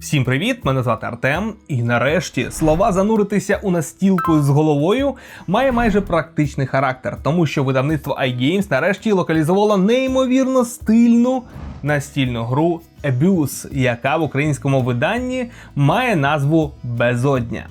Всім привіт! Мене звати Артем. І нарешті слова зануритися у настілку з головою має майже практичний характер, тому що видавництво iGames нарешті локалізувало неймовірно стильну настільну гру Abuse, яка в українському виданні має назву Безодня.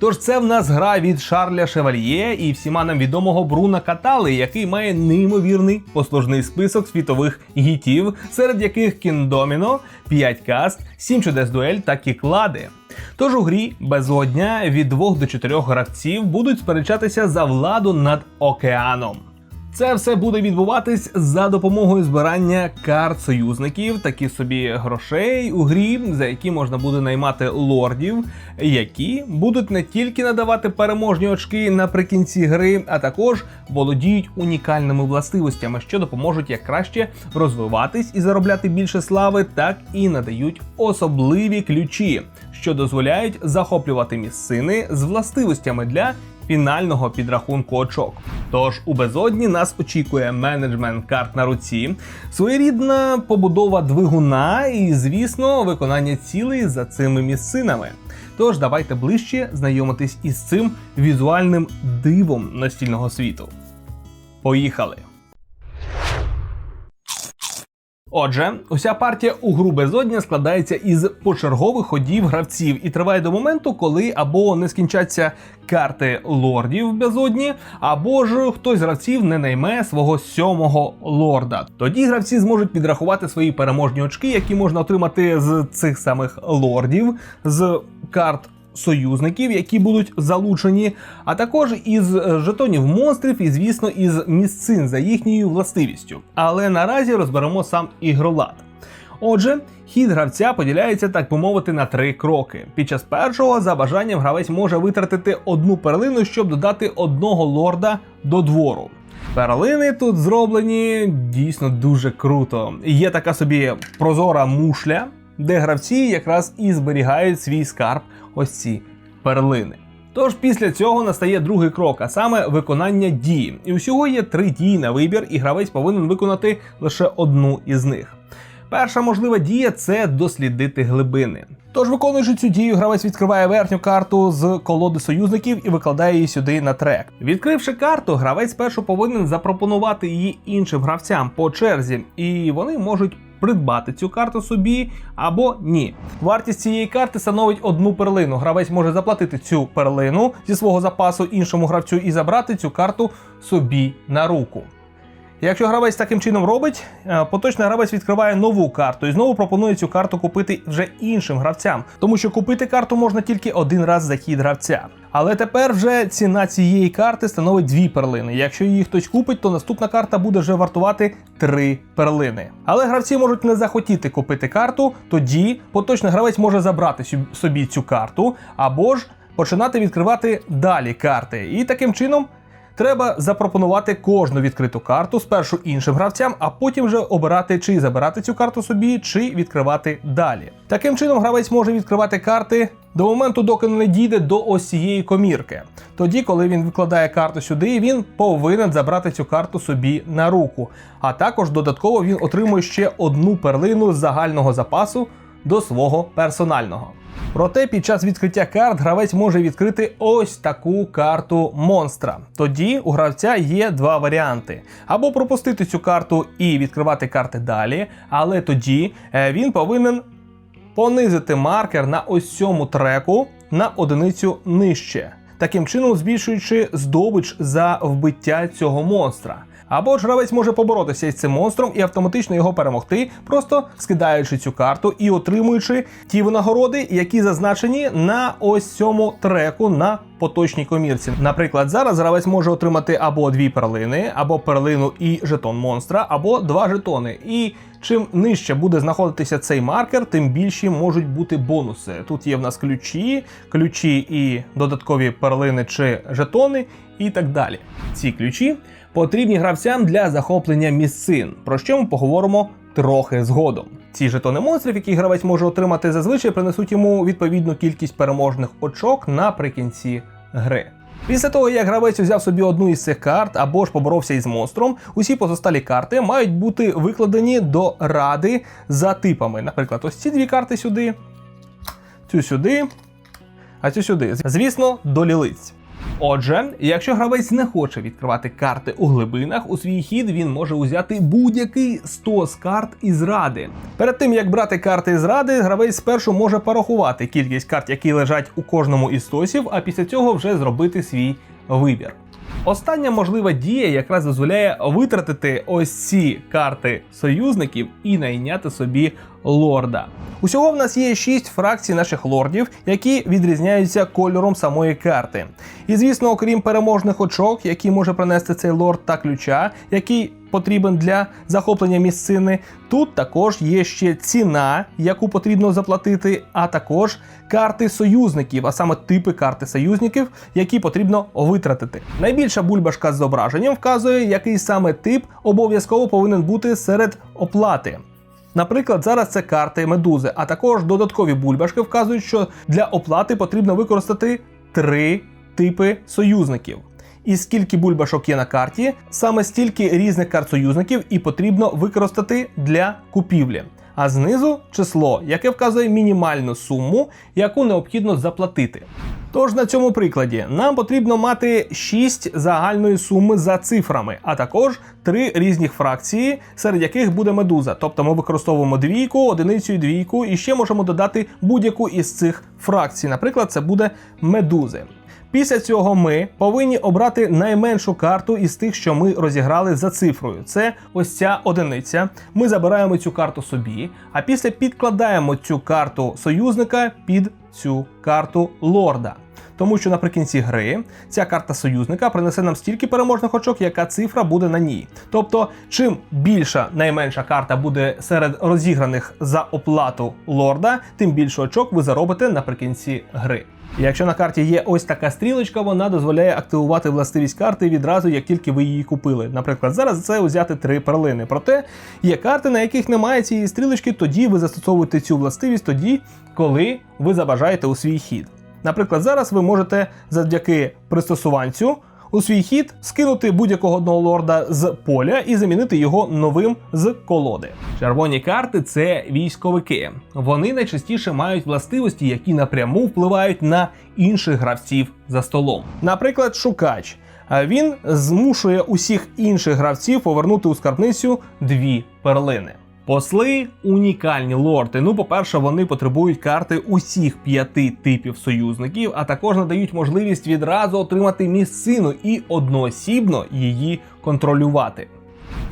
Тож це в нас гра від Шарля Шевальє і всіма нам відомого Бруна Катали, який має неймовірний послужний список світових гітів, серед яких Кіндоміно, 5 каст, 7 чудес дуель та кіклади. Тож у грі безодня від 2 до 4 гравців будуть сперечатися за владу над океаном. Це все буде відбуватись за допомогою збирання карт союзників, такі собі грошей у грі, за які можна буде наймати лордів, які будуть не тільки надавати переможні очки наприкінці гри, а також володіють унікальними властивостями, що допоможуть як краще розвиватись і заробляти більше слави, так і надають особливі ключі, що дозволяють захоплювати місцини з властивостями для фінального підрахунку очок. Тож у безодні нас очікує менеджмент карт на руці, своєрідна побудова двигуна і, звісно, виконання цілей за цими місцинами. Тож давайте ближче знайомитись із цим візуальним дивом настільного світу. Поїхали! Отже, уся партія у гру безодня складається із почергових ходів гравців і триває до моменту, коли або не скінчаться карти лордів безодні, або ж хтось з гравців не найме свого сьомого лорда. Тоді гравці зможуть підрахувати свої переможні очки, які можна отримати з цих самих лордів, з карт союзників, які будуть залучені, а також із е, жетонів монстрів і, звісно, із місцин за їхньою властивістю. Але наразі розберемо сам ігролад. Отже, хід гравця поділяється, так би мовити, на три кроки. Під час першого, за бажанням, гравець може витратити одну перлину, щоб додати одного лорда до двору. Перлини тут зроблені дійсно дуже круто. Є така собі прозора мушля, де гравці якраз і зберігають свій скарб ось ці перлини. Тож після цього настає другий крок, а саме виконання дії. І усього є три дії на вибір, і гравець повинен виконати лише одну із них. Перша можлива дія це дослідити глибини. Тож, виконуючи цю дію, гравець відкриває верхню карту з колоди союзників і викладає її сюди на трек. Відкривши карту, гравець спершу повинен запропонувати її іншим гравцям по черзі, і вони можуть придбати цю карту собі або ні. Вартість цієї карти становить одну перлину. Гравець може заплатити цю перлину зі свого запасу іншому гравцю і забрати цю карту собі на руку. Якщо гравець таким чином робить, е, поточний гравець відкриває нову карту і знову пропонує цю карту купити вже іншим гравцям, тому що купити карту можна тільки один раз за хід гравця. Але тепер вже ціна цієї карти становить дві перлини. Якщо її хтось купить, то наступна карта буде вже вартувати три перлини. Але гравці можуть не захотіти купити карту, тоді поточний гравець може забрати собі цю карту або ж починати відкривати далі карти. І таким чином Треба запропонувати кожну відкриту карту спершу іншим гравцям, а потім вже обирати, чи забирати цю карту собі, чи відкривати далі. Таким чином, гравець може відкривати карти до моменту, доки не дійде до ось цієї комірки. Тоді, коли він викладає карту сюди, він повинен забрати цю карту собі на руку. А також додатково він отримує ще одну перлину з загального запасу до свого персонального. Проте під час відкриття карт гравець може відкрити ось таку карту монстра. Тоді у гравця є два варіанти: або пропустити цю карту і відкривати карти далі, але тоді е, він повинен понизити маркер на ось цьому треку на одиницю нижче, таким чином збільшуючи здобич за вбиття цього монстра. Або гравець може поборотися із цим монстром і автоматично його перемогти, просто скидаючи цю карту і отримуючи ті винагороди, які зазначені на ось цьому треку на поточній комірці. Наприклад, зараз гравець може отримати або дві перлини, або перлину і жетон монстра, або два жетони. І чим нижче буде знаходитися цей маркер, тим більші можуть бути бонуси. Тут є в нас ключі, ключі і додаткові перлини чи жетони, і так далі. Ці ключі потрібні гравцям для захоплення місцин, про що ми поговоримо трохи згодом. Ці жетони монстрів, які гравець може отримати, зазвичай принесуть йому відповідну кількість переможних очок наприкінці гри. Після того, як гравець взяв собі одну із цих карт або ж поборовся із монстром, усі позосталі карти мають бути викладені до ради за типами. Наприклад, ось ці дві карти сюди, цю сюди, а цю сюди. Звісно, до лілиць. Отже, якщо гравець не хоче відкривати карти у глибинах, у свій хід він може узяти будь-який 100 з карт із ради. Перед тим як брати карти із ради, гравець спершу може порахувати кількість карт, які лежать у кожному із стосів, а після цього вже зробити свій вибір. Остання можлива дія якраз дозволяє витратити ось ці карти союзників і найняти собі лорда. Усього в нас є 6 фракцій наших лордів, які відрізняються кольором самої карти. І звісно, окрім переможних очок, які може принести цей лорд та ключа, який потрібен для захоплення місцини, тут також є ще ціна, яку потрібно заплатити, а також карти союзників, а саме типи карти союзників, які потрібно витратити. Найбільша бульбашка з зображенням вказує, який саме тип обов'язково повинен бути серед оплати. Наприклад, зараз це карти медузи, а також додаткові бульбашки вказують, що для оплати потрібно використати три типи союзників. І скільки бульбашок є на карті, саме стільки різних карт союзників і потрібно використати для купівлі. А знизу число, яке вказує мінімальну суму, яку необхідно заплатити. Тож на цьому прикладі нам потрібно мати 6 загальної суми за цифрами, а також 3 різних фракції, серед яких буде медуза. Тобто ми використовуємо двійку, одиницю і двійку, і ще можемо додати будь-яку із цих фракцій. Наприклад, це буде медузи. Після цього ми повинні обрати найменшу карту із тих, що ми розіграли за цифрою. Це ось ця одиниця. Ми забираємо цю карту собі, а після підкладаємо цю карту союзника під цю карту лорда. Тому що наприкінці гри ця карта союзника принесе нам стільки переможних очок, яка цифра буде на ній. Тобто, чим більша найменша карта буде серед розіграних за оплату лорда, тим більше очок ви заробите наприкінці гри. Якщо на карті є ось така стрілочка, вона дозволяє активувати властивість карти відразу, як тільки ви її купили. Наприклад, зараз це взяти три перлини. Проте є карти, на яких немає цієї стрілочки, тоді ви застосовуєте цю властивість тоді, коли ви забажаєте у свій хід. Наприклад, зараз ви можете завдяки пристосуванцю у свій хід скинути будь-якого одного лорда з поля і замінити його новим з колоди. Червоні карти це військовики. Вони найчастіше мають властивості, які напряму впливають на інших гравців за столом. Наприклад, шукач. Він змушує усіх інших гравців повернути у скарбницю дві перлини. Посли унікальні лорди. Ну, по-перше, вони потребують карти усіх п'яти типів союзників, а також надають можливість відразу отримати місцину і одноосібно її контролювати.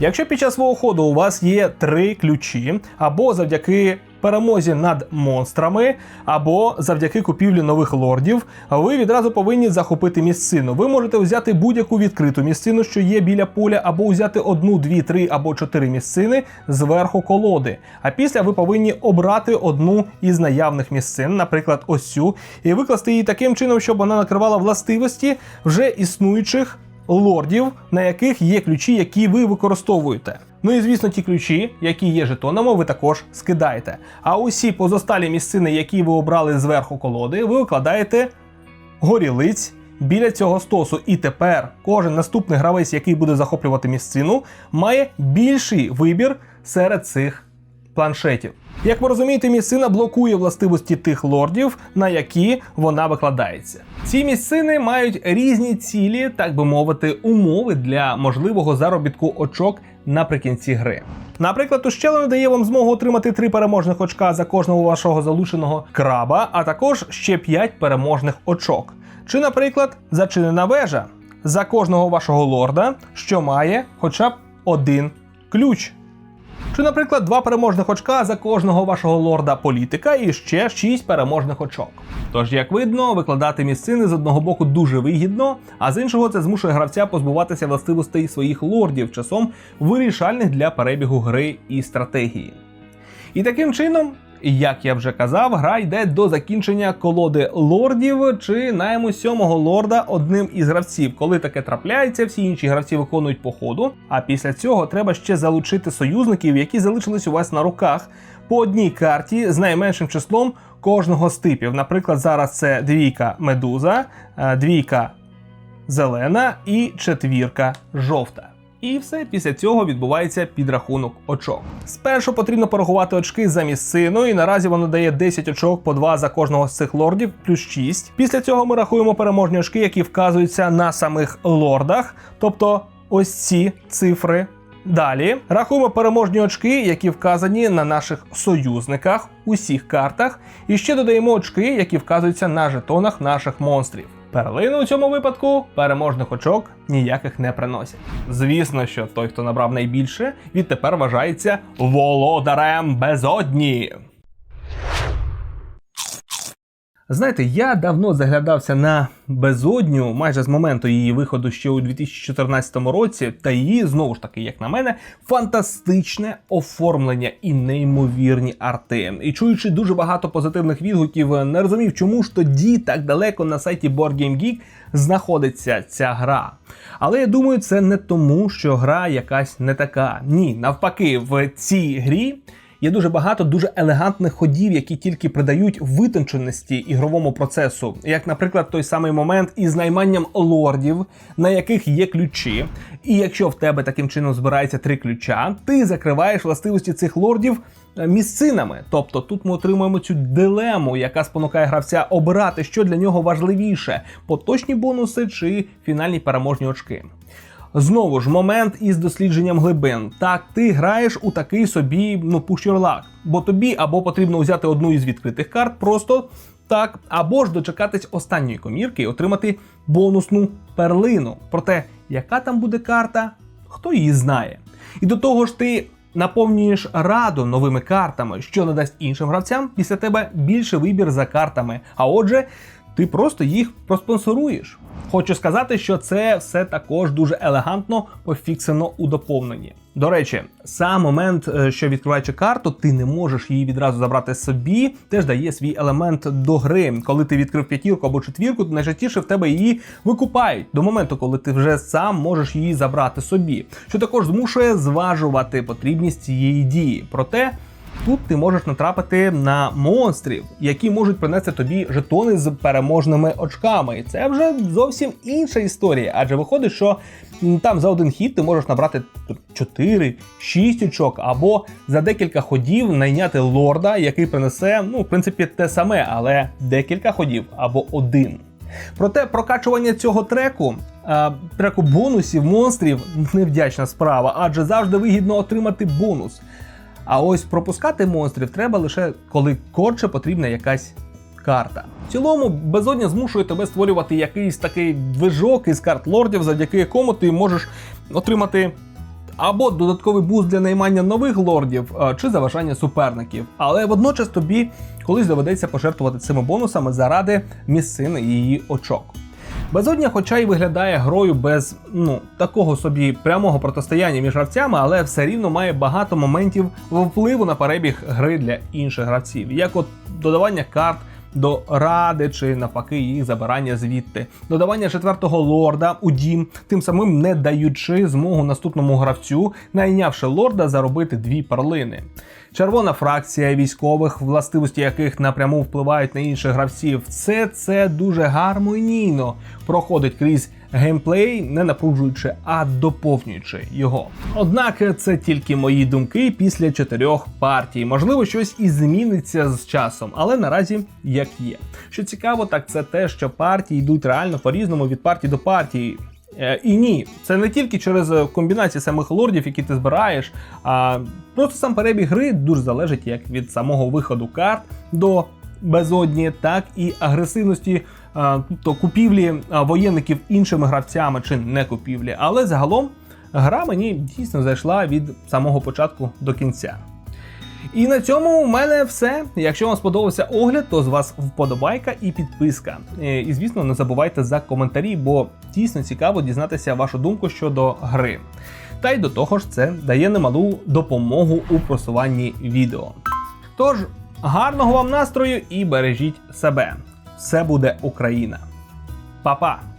Якщо під час свого ходу у вас є три ключі, або завдяки перемозі над монстрами, або завдяки купівлі нових лордів, ви відразу повинні захопити місцину. Ви можете взяти будь-яку відкриту місцину, що є біля поля, або взяти одну, дві, три або чотири місцини зверху колоди. А після ви повинні обрати одну із наявних місцин, наприклад, ось цю, і викласти її таким чином, щоб вона накривала властивості вже існуючих лордів, на яких є ключі, які ви використовуєте. Ну і звісно, ті ключі, які є жетонами, ви також скидаєте. А усі позосталі місцини, які ви обрали зверху колоди, ви викладаєте горілиць біля цього стосу. І тепер кожен наступний гравець, який буде захоплювати місцину, має більший вибір серед цих планшетів. Як ви розумієте, місцина блокує властивості тих лордів, на які вона викладається. Ці місцини мають різні цілі, так би мовити, умови для можливого заробітку очок наприкінці гри. Наприклад, ущелина дає вам змогу отримати три переможних очка за кожного вашого залученого краба, а також ще 5 переможних очок. Чи, наприклад, зачинена вежа за кожного вашого лорда, що має хоча б один ключ. Чи, наприклад, два переможних очка за кожного вашого лорда політика і ще шість переможних очок. Тож, як видно, викладати місцини з одного боку дуже вигідно, а з іншого це змушує гравця позбуватися властивостей своїх лордів часом вирішальних для перебігу гри і стратегії. І таким чином. Як я вже казав, гра йде до закінчення колоди лордів чи найму сьомого лорда одним із гравців. Коли таке трапляється, всі інші гравці виконують по ходу. А після цього треба ще залучити союзників, які залишились у вас на руках по одній карті з найменшим числом кожного з типів. Наприклад, зараз це двійка медуза, е, двійка зелена і четвірка жовта. І все після цього відбувається підрахунок очок. Спершу потрібно порахувати очки за місцину, і наразі воно дає 10 очок по 2 за кожного з цих лордів, плюс 6. Після цього ми рахуємо переможні очки, які вказуються на самих лордах, тобто ось ці цифри. Далі рахуємо переможні очки, які вказані на наших союзниках, усіх картах, і ще додаємо очки, які вказуються на жетонах наших монстрів. Перлини у цьому випадку переможних очок ніяких не приносять. Звісно, що той, хто набрав найбільше, відтепер вважається володарем безодні. Знаєте, я давно заглядався на безодню майже з моменту її виходу ще у 2014 році, та її знову ж таки, як на мене, фантастичне оформлення і неймовірні арти. І чуючи дуже багато позитивних відгуків, не розумів, чому ж тоді так далеко на сайті BoardGameGeek знаходиться ця гра. Але я думаю, це не тому, що гра якась не така. Ні, навпаки, в цій грі. Є дуже багато дуже елегантних ходів, які тільки придають витонченості ігровому процесу, як, наприклад, той самий момент із найманням лордів, на яких є ключі. І якщо в тебе таким чином збирається три ключа, ти закриваєш властивості цих лордів е, місцинами. Тобто тут ми отримуємо цю дилему, яка спонукає гравця обирати, що для нього важливіше: поточні бонуси чи фінальні переможні очки. Знову ж момент із дослідженням глибин. Так, ти граєш у такий собі ну пущерлак, бо тобі або потрібно взяти одну із відкритих карт, просто так, або ж дочекатись останньої комірки і отримати бонусну перлину. Проте, яка там буде карта, хто її знає. І до того ж, ти наповнюєш раду новими картами, що надасть іншим гравцям після тебе більше вибір за картами. А отже, ти просто їх проспонсоруєш. Хочу сказати, що це все також дуже елегантно пофіксено у доповненні. До речі, сам момент, е, що відкриваючи карту, ти не можеш її відразу забрати собі, теж дає свій елемент до гри. Коли ти відкрив п'ятірку або четвірку, то найчастіше в тебе її викупають до моменту, коли ти вже сам можеш її забрати собі, що також змушує зважувати потрібність цієї дії. Проте. Тут ти можеш натрапити на монстрів, які можуть принести тобі жетони з переможними очками. І це вже зовсім інша історія, адже виходить, що там за один хід ти можеш набрати 4-6 очок, або за декілька ходів найняти лорда, який принесе, ну, в принципі, те саме, але декілька ходів або один. Проте прокачування цього треку, е, треку бонусів монстрів невдячна справа, адже завжди вигідно отримати бонус. А ось пропускати монстрів треба лише коли корче потрібна якась карта. В цілому, безодня змушує тебе створювати якийсь такий движок із карт лордів, завдяки якому ти можеш отримати. Або додатковий буст для наймання нових лордів чи заважання суперників. Але водночас тобі колись доведеться пожертвувати цими бонусами заради місцини її очок. Безодня, хоча й виглядає грою без ну такого собі прямого протистояння між гравцями, але все рівно має багато моментів впливу на перебіг гри для інших гравців, як от додавання карт. До ради чи навпаки їх забирання звідти, додавання четвертого лорда у дім, тим самим не даючи змогу наступному гравцю, найнявши лорда, заробити дві перлини. Червона фракція військових, властивості яких напряму впливають на інших гравців, все це дуже гармонійно проходить крізь геймплей, не напружуючи, а доповнюючи його. Однак це тільки мої думки після чотирьох партій. Можливо, щось і зміниться з часом, але наразі як є. Що цікаво, так це те, що партії йдуть реально по-різному від партії до партії. Е, і ні, це не тільки через е, комбінації самих лордів, які ти збираєш, а просто сам перебіг гри дуже залежить як від самого виходу карт до безодні, так і агресивності, тобто купівлі воєнників іншими гравцями чи не купівлі. Але загалом гра мені дійсно зайшла від самого початку до кінця. І на цьому у мене все. Якщо вам сподобався огляд, то з вас вподобайка і підписка. Е, і звісно, не забувайте за коментарі, бо дійсно цікаво дізнатися вашу думку щодо гри. Та й до того ж, це дає немалу допомогу у просуванні відео. Тож, гарного вам настрою і бережіть себе. Все буде Україна. Па-па!